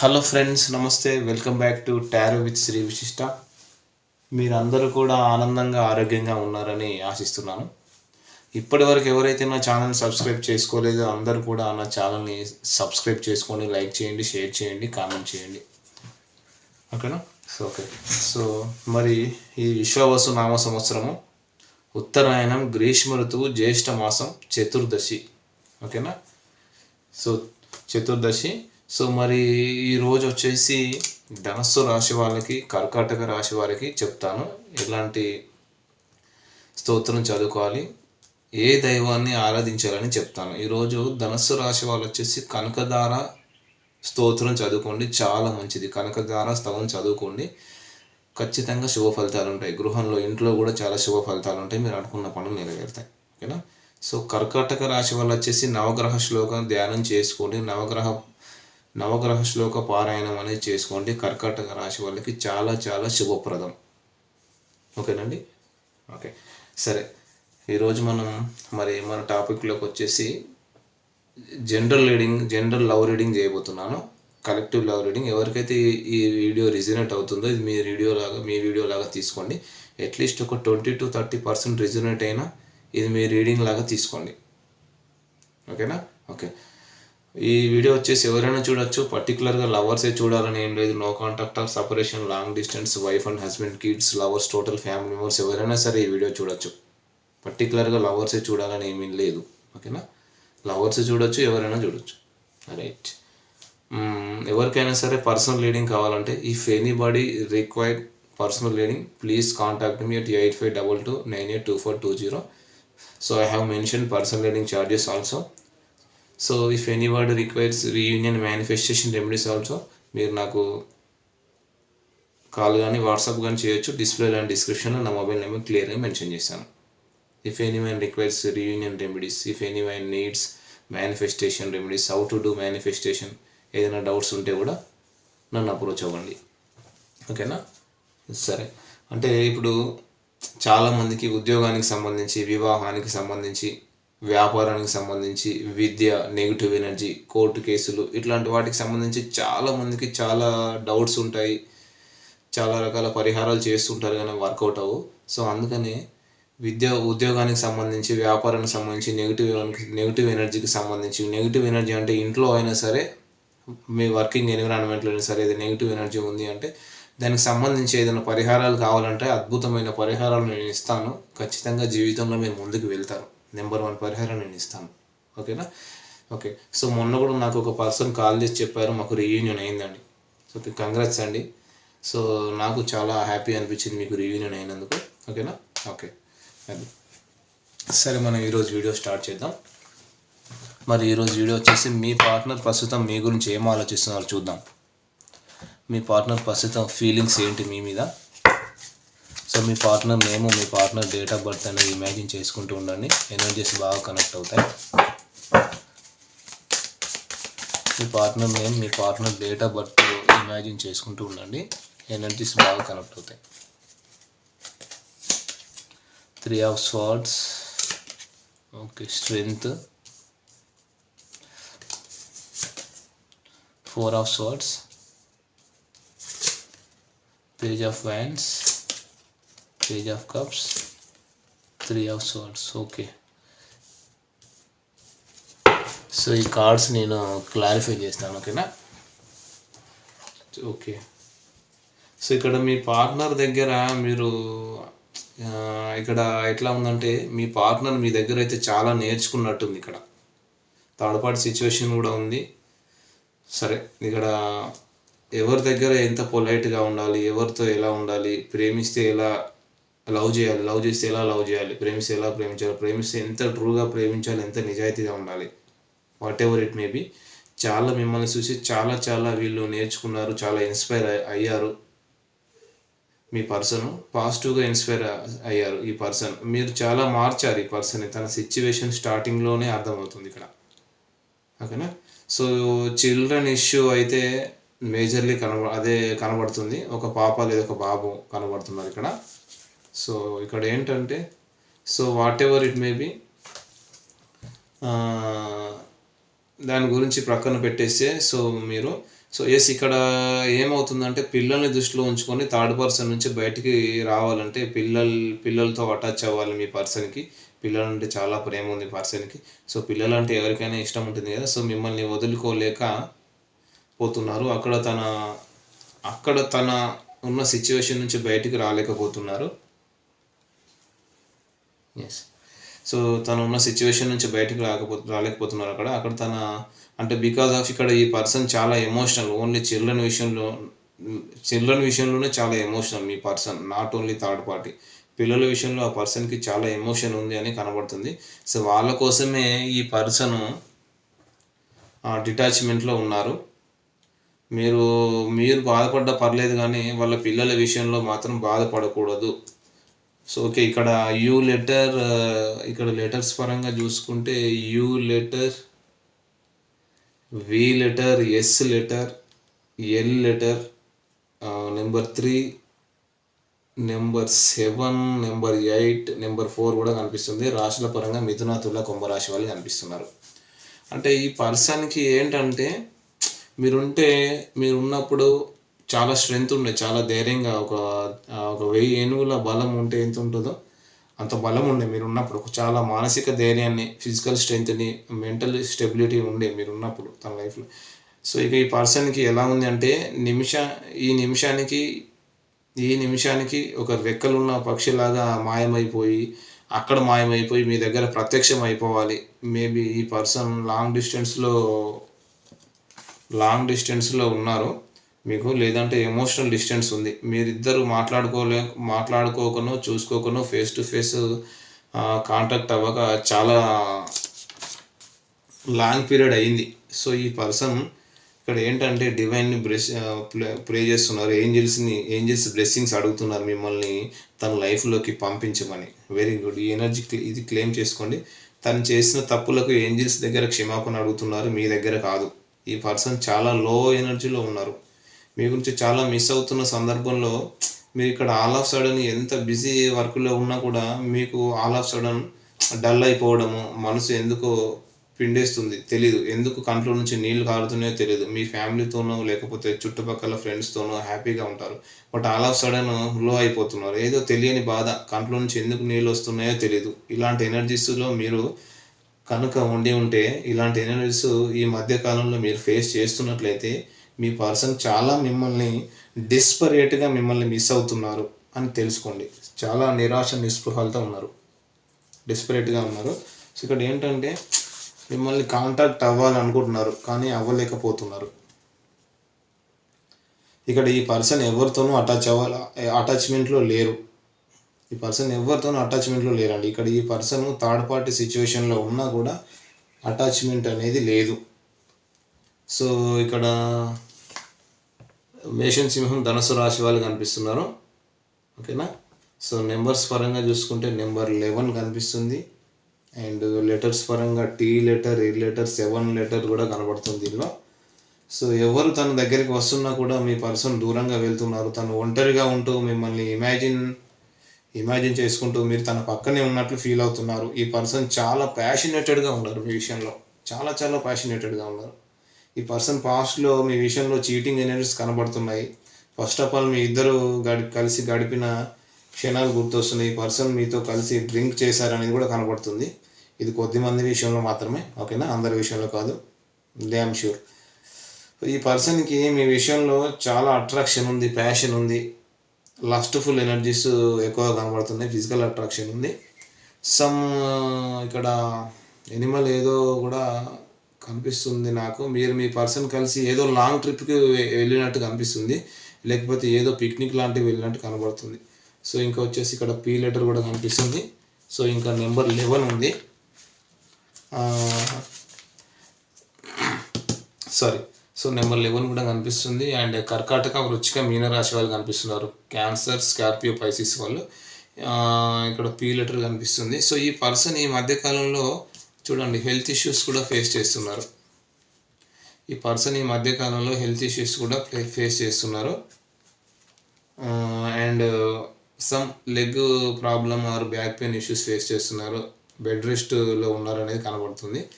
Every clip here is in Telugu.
హలో ఫ్రెండ్స్ నమస్తే. Welcome back to tarot with Shri Vishishta మీరందరూ కూడా ఆనందంగా ఆరోగ్యంగా ఉన్నారని ఆశిస్తున్నాను. ఇప్పటి వరకు ఎవరైతే నా ఛానల్ సబ్స్క్రైబ్ చేసుకోలేదో అందరూ కూడా నా ఛానల్ని సబ్స్క్రైబ్ చేసుకోండి లైక్ చేయండి షేర్ చేయండి కామెంట్ చేయండి. ఓకేనా? సో ఓకే సో మరి ఈ విశ్వవసు నామ సంవత్సరము ఉత్తరాయణం గ్రీష్మ ఋతువు జ్యేష్ఠ మాసం చతుర్దశి. ఓకేనా? సో చతుర్దశి సో మరి ఈరోజు వచ్చేసి ధనస్సు రాశి వాళ్ళకి కర్కాటక రాశి వారికి చెప్తాను. ఎలాంటి స్తోత్రం చదువుకోవాలి ఏ దైవాన్ని ఆరాధించాలని చెప్తాను. ఈరోజు ధనస్సు రాశి వాళ్ళు వచ్చేసి కనకదార స్తోత్రం చదువుకోండి చాలా మంచిది. కనకదార స్తవం చదువుకోండి. ఖచ్చితంగా శుభ ఫలితాలు ఉంటాయి. గృహంలో ఇంట్లో కూడా చాలా శుభ ఫలితాలు ఉంటాయి. మీరు అనుకున్న పనులు నెరవేరుతాయి. ఓకేనా? సో కర్కాటక రాశి వాళ్ళు వచ్చేసి నవగ్రహ శ్లోకం ధ్యానం చేసుకోండి. నవగ్రహ నవగ్రహ శ్లోక పారాయణం అనేది చేసుకోండి. కర్కాటక రాశి వాళ్ళకి చాలా చాలా శుభప్రదం. ఓకేనండి? ఓకే. సరే. ఈరోజు మనం మరి మన టాపిక్లోకి వచ్చేసి general reading general love reading చేయబోతున్నాను. Collective love reading. ఎవరికైతే ఈ- వీడియో రిజనేట్ అవుతుందో ఇది మీ వీడియో లాగా మీ వీడియో లాగా తీసుకోండి. అట్లీస్ట్ ఒక twenty to thirty percent resonate అయినా ఇది మీ రీడింగ్ లాగా తీసుకోండి. ఓకేనా? ఓకే. ఈ వీడియో వచ్చేసి ఎవరైనా చూడొచ్చు. పర్టికులర్గా లవర్సే చూడాలని ఏం లేదు. No contact of separation long distance wife and husband kids lovers total family members ఎవరైనా సరే ఈ వీడియో చూడొచ్చు. పర్టికులర్గా లవర్సే చూడాలని ఏమీ లేదు. ఓకేనా లవర్స్ చూడొచ్చు ఎవరైనా చూడొచ్చు. రైట్ ఎవరికైనా సరే పర్సనల్ లీడింగ్ కావాలంటే if anybody required personal reading please contact me at eight five double two nine eight two four two zero so I have mention personal reading charges also so if any word requires reunion manifestation remedies also మీరు నాకు కాల్ కానీ వాట్సాప్ కానీ చేయొచ్చు. డిస్ప్లేలో అండ్ డిస్క్రిప్షన్లో నా మొబైల్ నెంబర్ క్లియర్గా మెన్షన్ చేశాను. If any man requires reunion remedies if any man needs manifestation remedies how to do manifestation ఏదైనా డౌట్స్ ఉంటే కూడా నన్ను అప్రోచ్ అవ్వండి. ఓకేనా? సరే. అంటే ఇప్పుడు చాలామందికి ఉద్యోగానికి సంబంధించి వివాహానికి సంబంధించి వ్యాపారానికి సంబంధించి విద్య నెగిటివ్ ఎనర్జీ కోర్టు కేసులు ఇట్లాంటి వాటికి సంబంధించి చాలా మందికి చాలా డౌట్స్ ఉంటాయి. చాలా రకాల పరిహారాలు చేస్తుంటారు కానీ వర్కౌట్ అవ్వు. సో అందుకని విద్య ఉద్యోగానికి సంబంధించి వ్యాపారానికి సంబంధించి నెగిటివ్ నెగిటివ్ ఎనర్జీకి సంబంధించి నెగిటివ్ ఎనర్జీ అంటే ఇంట్లో అయినా సరే మీ వర్కింగ్ ఎన్విరాన్మెంట్లో అయినా సరే ఏదైనా నెగిటివ్ ఎనర్జీ ఉంది అంటే దానికి సంబంధించి ఏదైనా పరిహారాలు కావాలంటే అద్భుతమైన పరిహారాలు నేను ఇస్తాను. ఖచ్చితంగా జీవితంలో మీరు ముందుకు వెళ్తారు. నెంబర్ వన్ పరిహారం నేను ఇస్తాను. ఓకేనా? ఓకే. సో మొన్న కూడా నాకు ఒక పర్సన్ కాల్ చేసి చెప్పారు మాకు రీయూనియన్ అయిందండి. సో కంగ్రాట్స్ అండి. సో నాకు చాలా హ్యాపీ అనిపించింది మీకు రీయూనియన్ అయినందుకు. ఓకేనా? ఓకే. అది. సరే మనం ఈరోజు వీడియో స్టార్ట్ చేద్దాం. మరి ఈరోజు వీడియో వచ్చేసి మీ పార్ట్నర్ ప్రస్తుతం మీ గురించి ఏం ఆలోచిస్తున్నారో చూద్దాం. మీ పార్ట్నర్ ప్రస్తుతం ఫీలింగ్స్ ఏంటి మీ మీద? సో మీ పార్ట్నర్ నేమ్ మీ పార్ట్నర్ డేట్ ఆఫ్ బర్త్ అనేది ఇమాజిన్ చేసుకుంటూ ఉండండి. ఎనర్జీస్ బాగా కనెక్ట్ అవుతాయి. మీ partner name me partner date of birth imagine చేసుకుంటూ ఉండండి. ఎనర్జీస్ బాగా కనెక్ట్ అవుతాయి. Three of swords okay strength four of swords page of wands page of cups three of swords okay so ఈ కార్డ్స్ నేను క్లారిఫై చేస్తాను ఓకేనా ఓకే సో ఇక్కడ మీ పార్ట్నర్ దగ్గర మీరు ఇక్కడ ఎట్లా ఉందంటే మీ పార్ట్నర్ మీ దగ్గర అయితే చాలా నేర్చుకున్నట్టుంది ఇక్కడ. థర్డ్ పార్టీ సిచ్యువేషన్ కూడా ఉంది. సరే ఇక్కడ ఎవరి దగ్గర ఎంత పొలైట్గా ఉండాలి ఎవరితో ఎలా ఉండాలి ప్రేమిస్తే ఎలా లవ్ చేయాలి లవ్ చేస్తే ఎలా లవ్ చేయాలి ప్రేమిస్తే ఎలా ప్రేమించాలి ప్రేమిస్తే ఎంత ట్రూగా ప్రేమించాలి ఎంత నిజాయితీగా ఉండాలి. Whatever it may be చాలా మిమ్మల్ని చూసి చాలా చాలా వీళ్ళు నేర్చుకున్నారు చాలా ఇన్స్పైర్ అయ్యారు. మీ పర్సన్ పాజిటివ్గా ఇన్స్పైర్ అయ్యారు ఈ పర్సన్ మీరు చాలా మార్చారు ఈ పర్సన్ తన సిచ్యువేషన్ స్టార్టింగ్లోనే అర్థమవుతుంది ఇక్కడ. ఓకేనా? సో చిల్డ్రన్ ఇష్యూ అయితే మేజర్లీ కనబ అదే కనబడుతుంది. ఒక పాప లేదా ఒక బాబు కనబడుతున్నారు ఇక్కడ. సో ఇక్కడ ఏంటంటే so whatever it may be దాని గురించి ప్రక్కన పెట్టేస్తే సో మీరు సో ఎస్ ఇక్కడ ఏమవుతుందంటే పిల్లల్ని దృష్టిలో ఉంచుకొని థర్డ్ పర్సన్ నుంచి బయటికి రావాలంటే పిల్లలు పిల్లలతో అటాచ్ అవ్వాలి మీ పర్సన్కి పిల్లలంటే చాలా ప్రేమ ఉంది పర్సన్కి సో పిల్లలు అంటే ఎవరికైనా ఇష్టం ఉంటుంది కదా సో మిమ్మల్ని వదులుకోలేక పోతున్నారు. అక్కడ తన అక్కడ తన ఉన్న సిచ్యువేషన్ నుంచి బయటికి రాలేకపోతున్నారు. ఎస్ సో తను ఉన్న సిచ్యువేషన్ నుంచి బయటకు రాకపో రాలేకపోతున్నారు అక్కడ. అక్కడ తన అంటే బికాజ్ ఆఫ్ ఇక్కడ ఈ పర్సన్ చాలా ఎమోషనల్ ఓన్లీ చిల్డ్రన్ విషయంలో చిల్డ్రన్ విషయంలోనే చాలా emotional me person not only third party పిల్లల విషయంలో ఆ పర్సన్కి చాలా ఎమోషన్ ఉంది అని కనబడుతుంది. సో వాళ్ళ కోసమే ఈ పర్సన్ డిటాచ్మెంట్లో ఉన్నారు. మీరు మీరు బాధపడ్డా పర్లేదు కానీ వాళ్ళ పిల్లల విషయంలో మాత్రం బాధపడకూడదు. సో ఓకే ఇక్కడ యూ లెటర్ uh, ఇక్కడ లెటర్స్ పరంగా చూసుకుంటే U letter V letter S letter L letter number three number seven number eight number four కూడా కనిపిస్తుంది. రాశుల పరంగా మిథున తుల కుంభరాశి వాళ్ళు కనిపిస్తున్నారు. అంటే ఈ పర్సన్కి ఏంటంటే మీరుంటే మీరున్నప్పుడు చాలా స్ట్రెంగ్త్ ఉండే చాలా ధైర్యంగా ఒక ఒక వెయ్యి ఏనుగుల బలం ఉంటే ఎంత ఉంటుందో అంత బలం ఉండే మీరు ఉన్నప్పుడు చాలా మానసిక ధైర్యాన్ని ఫిజికల్ స్ట్రెంగ్త్ని మెంటల్ స్టెబిలిటీ ఉండే మీరు ఉన్నప్పుడు తన లైఫ్లో. సో ఇక ఈ పర్సన్కి ఎలా ఉంది అంటే నిమిష ఈ నిమిషానికి ఈ నిమిషానికి ఒక రెక్కలున్న పక్షిలాగా మాయమైపోయి అక్కడ మాయమైపోయి మీ దగ్గర ప్రత్యక్షం అయిపోవాలి మేబీ ఈ పర్సన్ లాంగ్ డిస్టెన్స్లో లాంగ్ డిస్టెన్స్లో ఉన్నారు మీకు లేదంటే ఎమోషనల్ డిస్టెన్స్ ఉంది. మీరిద్దరు మాట్లాడుకోలే మాట్లాడుకోకను చూసుకోకను ఫేస్ టు ఫేస్ కాంటాక్ట్ అవ్వక చాలా లాంగ్ పీరియడ్ అయింది. సో ఈ పర్సన్ ఇక్కడ ఏంటంటే డివైన్ని బ్రెస్ ప్రే చేస్తున్నారు. ఏంజిల్స్ని ఏంజిల్స్ బ్లెస్సింగ్స్ అడుగుతున్నారు మిమ్మల్ని తన లైఫ్లోకి పంపించమని. వెరీ గుడ్ ఈ ఎనర్జీ ఇది క్లెయిమ్ చేసుకోండి. తను చేసిన తప్పులకు ఏంజిల్స్ దగ్గర క్షమాపణ అడుగుతున్నారు. మీ దగ్గర కాదు. ఈ పర్సన్ చాలా లో ఎనర్జీలో ఉన్నారు. మీ గురించి చాలా మిస్ అవుతున్న సందర్భంలో మీరు ఇక్కడ ఆల్ ఆఫ్ సడన్ ఎంత బిజీ వర్క్లో ఉన్నా కూడా మీకు ఆల్ ఆఫ్ సడన్ డల్ అయిపోవడము మనసు ఎందుకో పిండేస్తుంది తెలీదు. ఎందుకు కంట్లో నుంచి నీళ్ళు కారుతున్నాయో తెలియదు మీ ఫ్యామిలీతోనో లేకపోతే చుట్టుపక్కల ఫ్రెండ్స్తోనో హ్యాపీగా ఉంటారు. బట్ ఆల్ ఆఫ్ సడన్లో అయిపోతున్నారు. ఏదో తెలియని బాధ కంట్లో నుంచి ఎందుకు నీళ్ళు వస్తున్నాయో తెలియదు ఇలాంటి ఎనర్జీస్లో మీరు కనుక ఉండి ఉంటే ఇలాంటి ఎనర్జీస్ ఈ మధ్య కాలంలో మీరు ఫేస్ చేస్తున్నట్లయితే మీ పర్సన్ చాలా మిమ్మల్ని డిస్పరేట్గా మిమ్మల్ని మిస్ అవుతున్నారు అని తెలుసుకోండి. చాలా నిరాశ నిస్పృహాలతో ఉన్నారు. డిస్పరేట్గా ఉన్నారు. సో ఇక్కడ ఏంటంటే మిమ్మల్ని కాంటాక్ట్ అవ్వాలనుకుంటున్నారు కానీ అవ్వలేకపోతున్నారు. ఇక్కడ ఈ పర్సన్ ఎవరితోనూ అటాచ్ అవ్వాలి అటాచ్మెంట్లో లేరు. ఈ పర్సన్ ఎవరితోనూ అటాచ్మెంట్లో లేరండి. ఇక్కడ ఈ పర్సన్ థర్డ్ పార్టీ సిచ్యువేషన్లో ఉన్నా కూడా అటాచ్మెంట్ అనేది లేదు. సో ఇక్కడ మేషన్ సింహం ధనుసు రాశి వాళ్ళు కనిపిస్తున్నారు. ఓకేనా? సో నెంబర్స్ పరంగా చూసుకుంటే నెంబర్ లెవెన్ కనిపిస్తుంది. అండ్ లెటర్స్ పరంగా T letter E letter seven letter కూడా కనబడుతుంది దీనిలో సో ఎవరు తన దగ్గరికి వస్తున్నా కూడా మీ పర్సన్ దూరంగా వెళ్తున్నారు. తను ఒంటరిగా ఉంటూ మిమ్మల్ని ఇమాజిన్ ఇమాజిన్ చేసుకుంటూ మీరు తన పక్కనే ఉన్నట్లు ఫీల్ అవుతున్నారు. ఈ పర్సన్ చాలా ప్యాషనేటెడ్గా ఉన్నారు మీ విషయంలో. చాలా చాలా ప్యాషనేటెడ్గా ఉన్నారు. ఈ పర్సన్ పాస్ట్లో మీ విషయంలో చీటింగ్ ఎనర్జీస్ కనబడుతున్నాయి. ఫస్ట్ ఆఫ్ ఆల్ మీ ఇద్దరు గడి కలిసి గడిపిన క్షణాలు గుర్తొస్తున్నాయి. ఈ పర్సన్ మీతో కలిసి డ్రింక్ చేశారనేది కూడా కనబడుతుంది. ఇది కొద్ది మంది విషయంలో మాత్రమే ఓకేనా అందరి విషయంలో కాదు. డ్యామ్ షూర్ ఈ పర్సన్కి మీ విషయంలో చాలా అట్రాక్షన్ ఉంది ప్యాషన్ ఉంది. లస్ట్ఫుల్ ఎనర్జీస్ ఎక్కువగా కనబడుతున్నాయి ఫిజికల్ అట్రాక్షన్ ఉంది. సమ్ ఇక్కడ ఎనిమల్ ఏదో కూడా కనిపిస్తుంది నాకు. మీరు మీ పర్సన్ కలిసి ఏదో లాంగ్ ట్రిప్కి వెళ్ళినట్టు కనిపిస్తుంది. లేకపోతే ఏదో పిక్నిక్ లాంటివి వెళ్ళినట్టు కనబడుతుంది. సో ఇంకా వచ్చేసి ఇక్కడ పీ లెటర్ కూడా కనిపిస్తుంది. సో ఇంకా నెంబర్ లెవెన్ ఉంది. సారీ. సో నెంబర్ లెవెన్ కూడా కనిపిస్తుంది. అండ్ కర్కాటక వృచ్చిక మీనరాశి వాళ్ళు కనిపిస్తున్నారు. క్యాన్సర్ స్కార్పియో పైసిస్ వాళ్ళు. ఇక్కడ పీ లెటర్ కనిపిస్తుంది. సో ఈ పర్సన్ ఈ మధ్యకాలంలో చూడండి హెల్త్ ఇష్యూస్ కూడా ఫేస్ చేస్తున్నారు. ఈ పర్సన్ ఈ మధ్యకాలంలో హెల్త్ ఇష్యూస్ కూడా ఫేస్ చేస్తున్నారు. And some leg problem or back pain issues face చేస్తున్నారు. బెడ్ రెస్ట్లో ఉన్నారు అనేది కనబడుతుంది.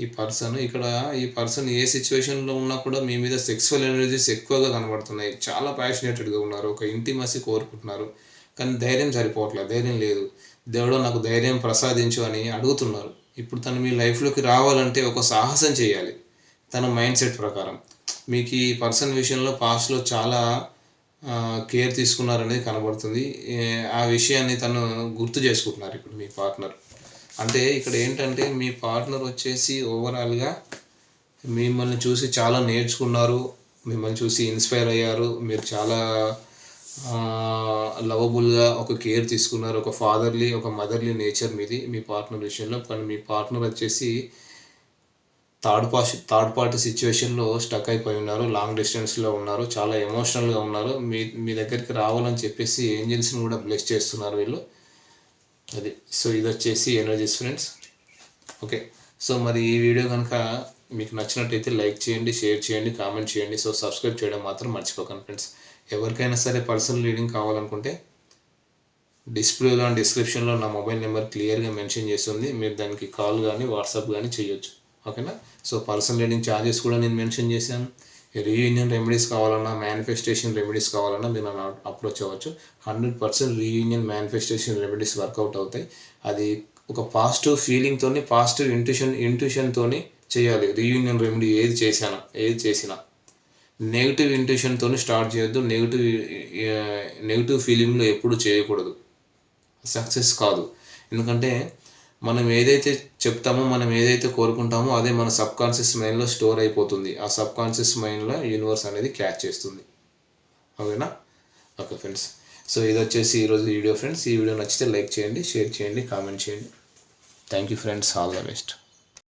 ఈ పర్సన్ ఇక్కడ ఈ పర్సన్ ఏ సిచ్యువేషన్లో ఉన్నా కూడా మీ మీద సెక్సువల్ ఎనర్జీస్ ఎక్కువగా కనబడుతున్నాయి. చాలా ప్యాషనేటెడ్గా ఉన్నారు. ఒక ఇంటిమసి కోరుకుంటున్నారు. కానీ ధైర్యం సరిపోవట్లేదు. ధైర్యం లేదు. దేవుడు నాకు ధైర్యం ప్రసాదించు అని అడుగుతున్నారు. ఇప్పుడు తను మీ లైఫ్లోకి రావాలంటే ఒక సాహసం చేయాలి. తన మైండ్ సెట్ ప్రకారం. మీకు ఈ పర్సన్ విషయంలో పాస్ట్లో చాలా కేర్ తీసుకున్నారనేది కనబడుతుంది. ఆ విషయాన్ని తను గుర్తు చేసుకుంటున్నారు ఇప్పుడు మీ పార్ట్నర్. అంటే ఇక్కడ ఏంటంటే మీ పార్ట్నర్ వచ్చేసి ఓవరాల్గా మిమ్మల్ని చూసి చాలా నేర్చుకున్నారు. మిమ్మల్ని చూసి ఇన్స్పైర్ అయ్యారు. మీరు చాలా లవబుల్గా ఒక కేర్ తీసుకున్నారు. ఒక ఫాదర్లీ ఒక మదర్లీ నేచర్ మీది మీ పార్ట్నర్ విషయంలో. కానీ మీ పార్ట్నర్ వచ్చేసి థర్డ్ పార్టీ థర్డ్ పార్టీ సిచ్యువేషన్లో స్టక్ అయిపోయి ఉన్నారు. లాంగ్ డిస్టెన్స్లో ఉన్నారు. చాలా ఎమోషనల్గా ఉన్నారు. మీ మీ దగ్గరికి రావాలని చెప్పేసి ఏంజిల్స్ని కూడా బ్లెస్ చేస్తున్నారు వీళ్ళు. అది. సో ఇది వచ్చేసి ఎనర్జీస్ ఫ్రెండ్స్ ఓకే సో మరి ఈ వీడియో కనుక మీకు నచ్చినట్టయితే లైక్ చేయండి షేర్ చేయండి కామెంట్ చేయండి. సో సబ్స్క్రైబ్ చేయడం మాత్రం మర్చిపోకండి ఫ్రెండ్స్ ఎవరికైనా సరే పర్సనల్ రీడింగ్ కావాలనుకుంటే డిస్ప్లేలో అండ్ డిస్క్రిప్షన్లో నా మొబైల్ నెంబర్ క్లియర్గా మెన్షన్ చేస్తుంది. మీరు దానికి కాల్ కానీ వాట్సాప్ కానీ చేయొచ్చు. ఓకేనా? సో పర్సనల్ రీడింగ్ ఛార్జెస్ కూడా నేను మెన్షన్ చేశాను. రీయూనియన్ రెమెడీస్ కావాలన్నా మేనిఫెస్టేషన్ రెమెడీస్ కావాలన్నా మీరు నన్ను అప్రోచ్ అవ్వచ్చు. Hundred percent reunion manifestation remedies work out అవుతాయి. అది ఒక పాజిటివ్ ఫీలింగ్తోని పాజిటివ్ ఇంట్యూషన్ ఇంట్యూషన్తోని చేయాలి. రీయూనియన్ రెమెడీ ఏది చేశానా ఏది చేసినా. నెగిటివ్ ఇంటెన్షన్తో స్టార్ట్ చేయొద్దు. నెగిటివ్ నెగిటివ్ ఫీలింగ్లో ఎప్పుడు చేయకూడదు. సక్సెస్ కాదు. ఎందుకంటే మనం ఏదైతే చెప్తామో మనం ఏదైతే కోరుకుంటామో అదే మన సబ్ కాన్షియస్ మైండ్లో స్టోర్ అయిపోతుంది. ఆ సబ్ కాన్షియస్ మైండ్లో యూనివర్స్ అనేది క్యాచ్ చేస్తుంది. ఓకేనా? Okay friends. సో ఇది వచ్చేసి ఈరోజు వీడియో ఫ్రెండ్స్. ఈ వీడియో నచ్చితే లైక్ చేయండి షేర్ చేయండి కామెంట్ చేయండి. Thank you friends all the best